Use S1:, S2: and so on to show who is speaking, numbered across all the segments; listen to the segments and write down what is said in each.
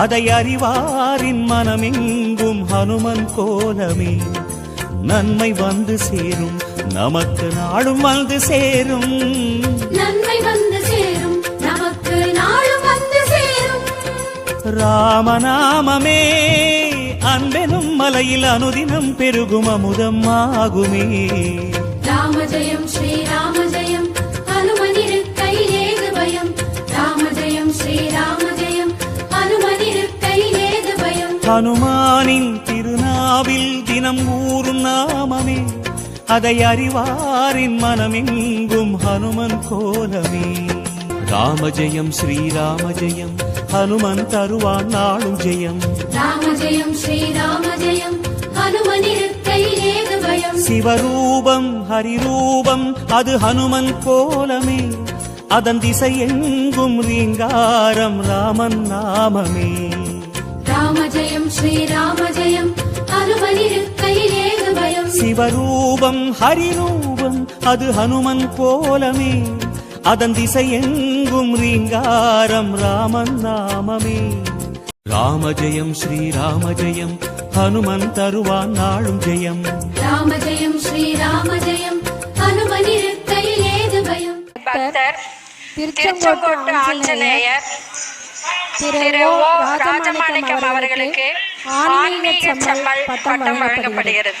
S1: அதை அறிவாரின் மனமெங்கும் ஹனுமன் கோலமே. நன்மை வந்து சேரும் நமக்கு நாடும் வந்து சேரும்.
S2: நன்மை வந்து சேரும் நமக்கு நாளும் வந்து சேரும்.
S1: ராமநாமமே அன்பெனும் மலையில் அனுதினம் பெருகும் அமுதம் ஆகுமே.
S2: ராம ஜெயம்
S1: ஹனுமானின் திருநாவில் தினம் ஊறும் நாமமே. அதை அறிவாரின் மனமெங்கும் ஹனுமன் கோலமே. ராம ஜெயம் ஸ்ரீராம ஜெயம் ஹனுமன் தருவான் நாளும் ஜெயம்.
S2: ராம ஜெயம் ஸ்ரீராம ஜெயம்
S1: சிவரூபம் ஹரிரூபம் அது ஹனுமன் கோலமே. அதன் திசை எங்கும் ரீங்காரம் ராமன் நாமமே.
S2: ராம ஜெயம் ஸ்ரீராம ஜெயம் ஹனுமனிருக்கையில் ஏது பயம்.
S1: சிவரூபம் ஹரிரூபம் அது ஹனுமன் கோலமே அதன் திசை எங்கும் ரீங்காரம் ராமன் நாமமே. ராம ஜெயம் ஸ்ரீராம ஜெயம் ஹனுமன் தருவான் நாளும் ஜெயம்.
S2: ராம ஜெயம் ஸ்ரீராம ஜெயம் பயம்.
S3: பக்தர் திருச்செங்கோட்டு ஆஞ்சநேயர்
S4: திரு ஓ. ராஜமாணிக்கம்
S3: அவர்களுக்கு ஆன்மீக செம்மல் பட்டம் வழங்கப்படுகிறது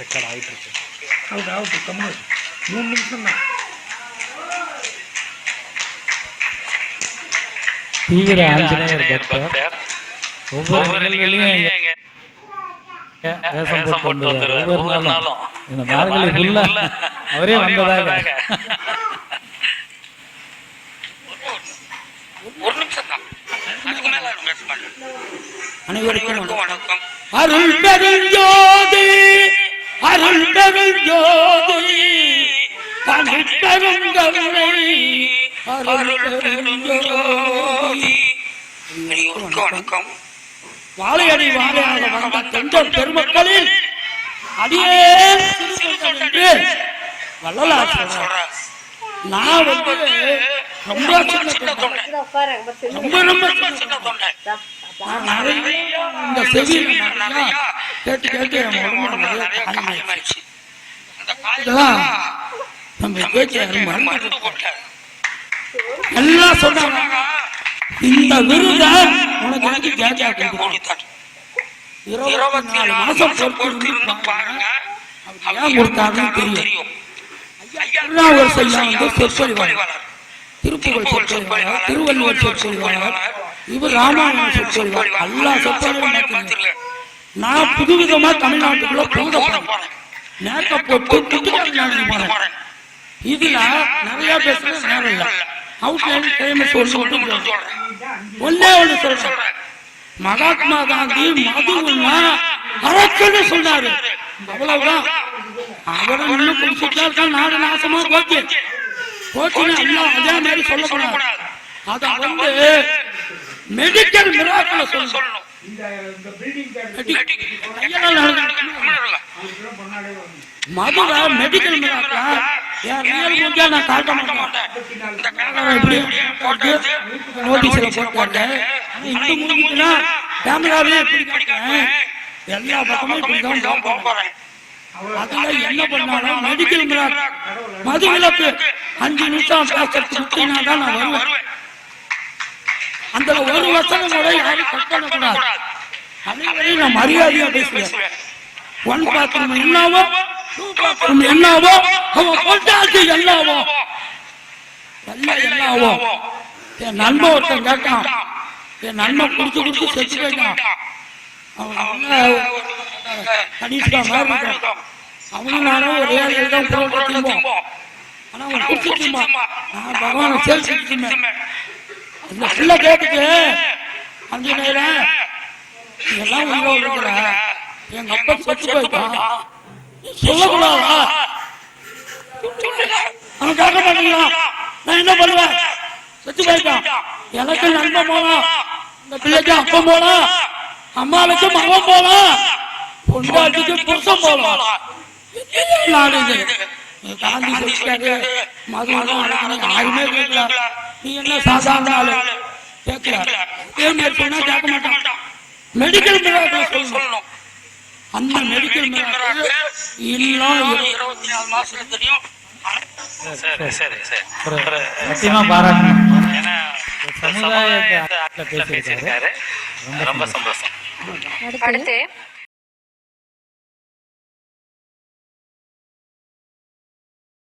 S5: ரெக்கார்ட் ஆகிட்டுருக்கு ஆகட்டும் ஆகட்டும் கம்மி மூணு நிமிஷம் தான்.
S6: தீவிர ஆஞ்சநேயர் பக்தர் ஒவ்வொரு வேஷம் போட்டு வந்துடுவார் ஒவ்வொரு நாளும். இந்த மார்கழி அவரே வந்ததாக
S7: அனைவருக்கும் வணக்கம்.
S5: அருள் பெருஞ்சோதி! அருள் பெருஞ்சோதி தமிழ் பெருங்கருணை அருள் பெருஞ்சோதி
S7: அனைவருக்கும் வணக்கம்.
S5: வாழையடி வாழையாக வந்த தொண்டர் பெருமக்களில் அடியே என்று வள்ளலார் சொல்றார்.
S7: சொல்றேன்
S5: நான் வந்து ரொம்ப
S7: ரொம்ப
S5: சின்ன தொண்டை. ரொம்ப ரொம்ப சின்ன
S7: தொண்டை
S5: இந்த செவியில கேட்டு கேட்டு
S7: அந்த
S5: இதெல்லாம் நம்ம பேச்சு மருந்து
S7: போட்டார்
S5: எல்லாம் சொன்னாங்க. இந்த விருதை உனக்கு எனக்கு ஜாஜா
S7: கொடுத்தார்
S5: இருபத்தி நாலு மாசம் பொறுத்து இருந்து
S7: பாருங்க.
S5: அவர் கொடுத்தாருன்னு தெரியும். திருநாவுக்கரசு ஐயா வந்து சொற்பொழிவாளர். திருப்புகழ் சொற்பொழிவாளர் திருவள்ளுவர் சொற்பொழிவாளர். இவர் ராமாயண சொற்பொழிவாளர். எல்லா சொற்பொழிவும். நான் புதுவிதமா தமிழ்நாட்டுக்குள்ள போத போறேன். மேக்கப் போட்டு புத்துக்காரங்க போறேன். இதுல நிறைய பேசுற நேரம் இல்ல அவுட்லைன் ஒன்று மட்டும் சொல்றேன். ஒண்ணே ஒண்ணு சொல்றேன். மகாத்மா காந்தி மதுவுன்னா அரசுன்னு சொன்னாரு. அவ்வளவுதான். அவரை இன்னும் குடிச்சிட்டு இருக்கா நாடு நாசமா போச்சு. போச்சுன்னு எல்லாம் அதே மாதிரி சொல்லக்கூடாது. அத வந்து மெடிக்கல் மிராக்கிள சொல்லணும். மதுவை மெடிக்கல் மிராக்கிளா என் ரியல் மூஞ்சியா நான் காட்ட மாட்டேன்
S7: இந்த
S5: கேமரா இப்படி போட்டு நோட்டீஸ்ல போட்டாங்க இந்த மூஞ்சினா கேமராவே இப்படி காட்டுறேன். எல்லா பக்கமும் இப்படி தான் போறேன் அதுல என்ன பண்ணாலும் மெடிக்கல் மிராக் மது விலக்கு அஞ்சு நிமிஷம் பேசுறதுக்கு தான் நான் வருவேன் அந்த ஒரு வசனம் கூட யாரும் கட் பண்ணக்கூடாது அனைவரையும் நான் மரியாதையா பேசுவேன். ஒன் பாத்ரூம் என்னவோ டூ பாத்ரூம் என்னவோ அவன் கொண்டாச்சு என்னவோ எல்லாம் என்னவோ. என் நண்பன் ஒருத்தன் கேட்டான். என் நண்பன் குடிச்சு குடிச்சு செத்து போயிட்டான். அவன் கணிஷ்கா மாதிரி இருக்கான். அவனும் நானும் ஒரே ஆள் தான் ஆனா அவன் குடிச்சு திம்பான். நான் பகவானை சேர்த்து இந்த பிள்ளை கேட்டுட்டு அஞ்சு நேரம் எல்லாம் உயிரோடு இருக்கிற எங்க அப்பா செத்து போயிட்டான் சொல்லக்கூடாதா? அவன் கேட்க மாட்டேங்கிறான் நான் என்ன பண்ணுவேன்? செத்து போயிட்டான் எனக்கு நண்பன் போலாம் இந்த பிள்ளைக்கு அப்பன் போலாம் அம்மாவுக்கு மகன் போலாம் பொண்டாட்டிக்கு புருஷன் போலாம் நாடு இது? காந்தி மதுவெல்லாம் அடக்கணும் யாருமே கேட்கல. நீ என்ன சாதாரண ஆளு? கேட்கல. இதே மாதிரி சொன்னா கேட்க மாட்டான்? மெடிக்கல் மிராக்கள் சொல்லணும். அந்த மெடிக்கல் மிராக்கள் இன்னும்
S7: இருபத்தி நாலு மாசத்துல தெரியும். சரி சரி சரி.
S6: ஒரு சத்தியமா பாராட்டணும்
S7: ஏன்னா
S6: சமுதாயத்தை பேசியிருக்காரு
S7: பேசியிருக்காரு. ரொம்ப சந்தோஷம்.
S3: அடுத்து.